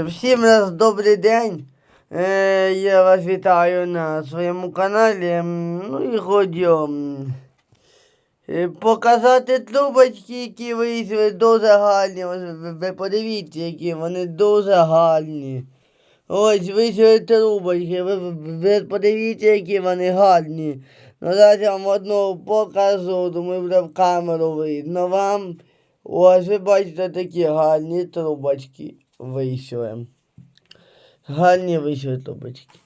Всім нас добрий день. Е, Я вас вітаю на своєму каналі. Ну і хочу е, показати трубочки, які вийшли дуже гарні. Ви- подивіться, які вони дуже гарні. Ось вийшли трубочки. Ви- ви подивіться, які вони гарні. Ну, зараз я вам одну покажу, думаю, буде в камеру видно вам. Ось ви бачите такі гарні трубочки вийшли. Гарні вийшли трубочки.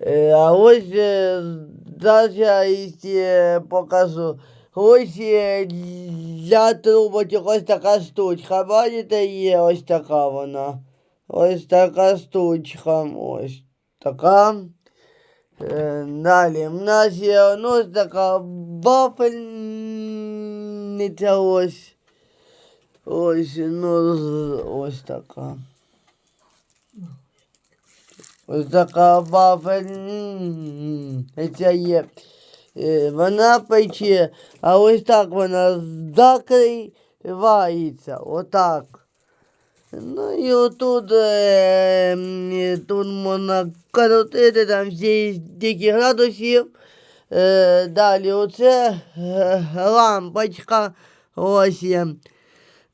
Е, А ось е, зараз я ще покажу. Ось е, для трубочок ось така штучка. Бачите, є ось така вона. Ось така штучка. Ось така. Е, Далі в нас є ну, ось така вафельниця ось. Ось, ну, ось така. Ось така вафельниця є. Е, Вона пече, а ось так вона закривається. Отак. Ну і отут е, тут можна крутити там всі стільки градусів. Е, далі оце е, лампочка. Ось є.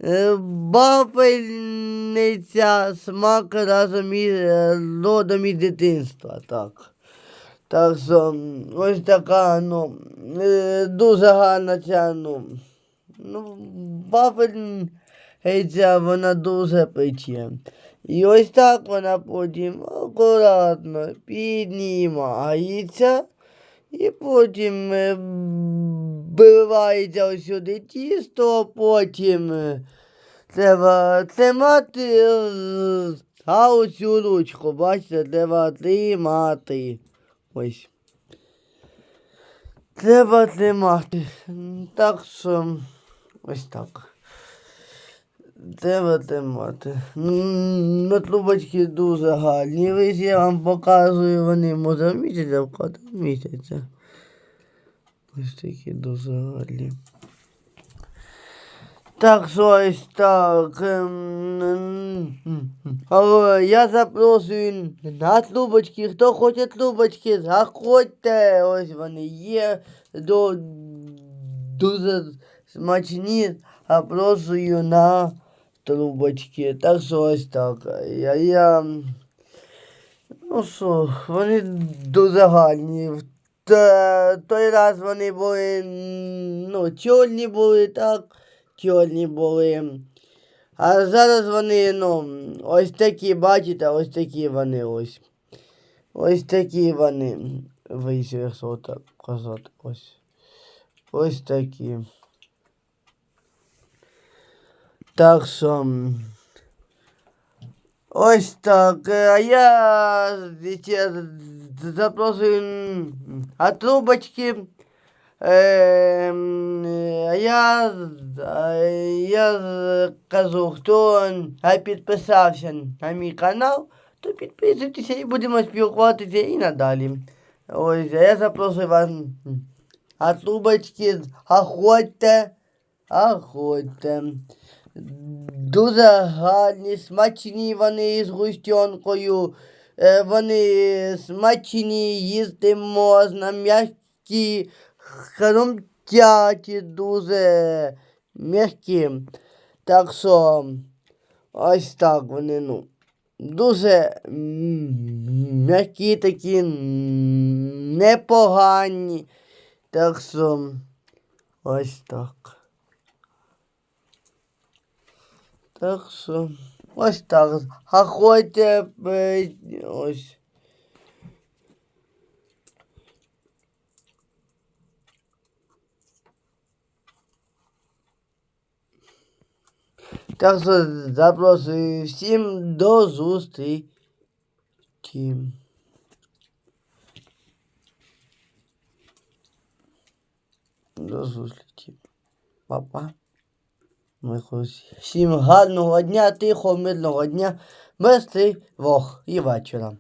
Е, Бабельниця смак разом із е, родом із дитинства. Так. Так що ось така, ну, е, дуже гарна ця, ну, ну, бабельниця, вона дуже пече. І ось так вона потім акуратно піднімається. І потім е, виливається ось сюди тісто, потім е, треба тримати е, а оцю ручку, бачите, треба тримати. Ось. Треба тримати. Так що ось так. Треба тримати. Ну, трубочки дуже гарні. Ось я вам показую, вони може місяця в кадрі місяця. Ось такі дуже гарні. Так що ось так. ем, Але я запрошую на трубочки. Хто хоче трубочки, заходьте. Ось вони є. До, дуже смачні. Запрошую на трубочки. Так що ось так. Я, я... Ну що, вони дуже гарні. В той раз вони були, ну, чорні були, так, чорні були. А зараз вони, ну, ось такі, бачите, ось такі вони ось. Ось такі вони вийшли, якщо так казати. Ось. Ось такі. Так що. м, Ось так. е, А я ще з- запрошую м, а трубочки. Е, м, а я, а я з- кажу, хто не підписався на мій канал, то підписуйтеся і будемо спілкуватися і надалі. Ось, а я запрошую вас. м, А трубочки, заходьте, заходьте. Дуже гарні, смачні вони з густьонкою. Е, Вони смачні, їсти можна, м'які, хрумтяті, дуже м'які. Так що ось так вони, ну, дуже м'які такі, непогані. Так що ось так. Так що ось так. Заходьте, е, ось. Так що запрошую всім до зустрічі. До зустрічі. Па-па. Всім гарного дня, тихого, мирного дня, без вог і вечора.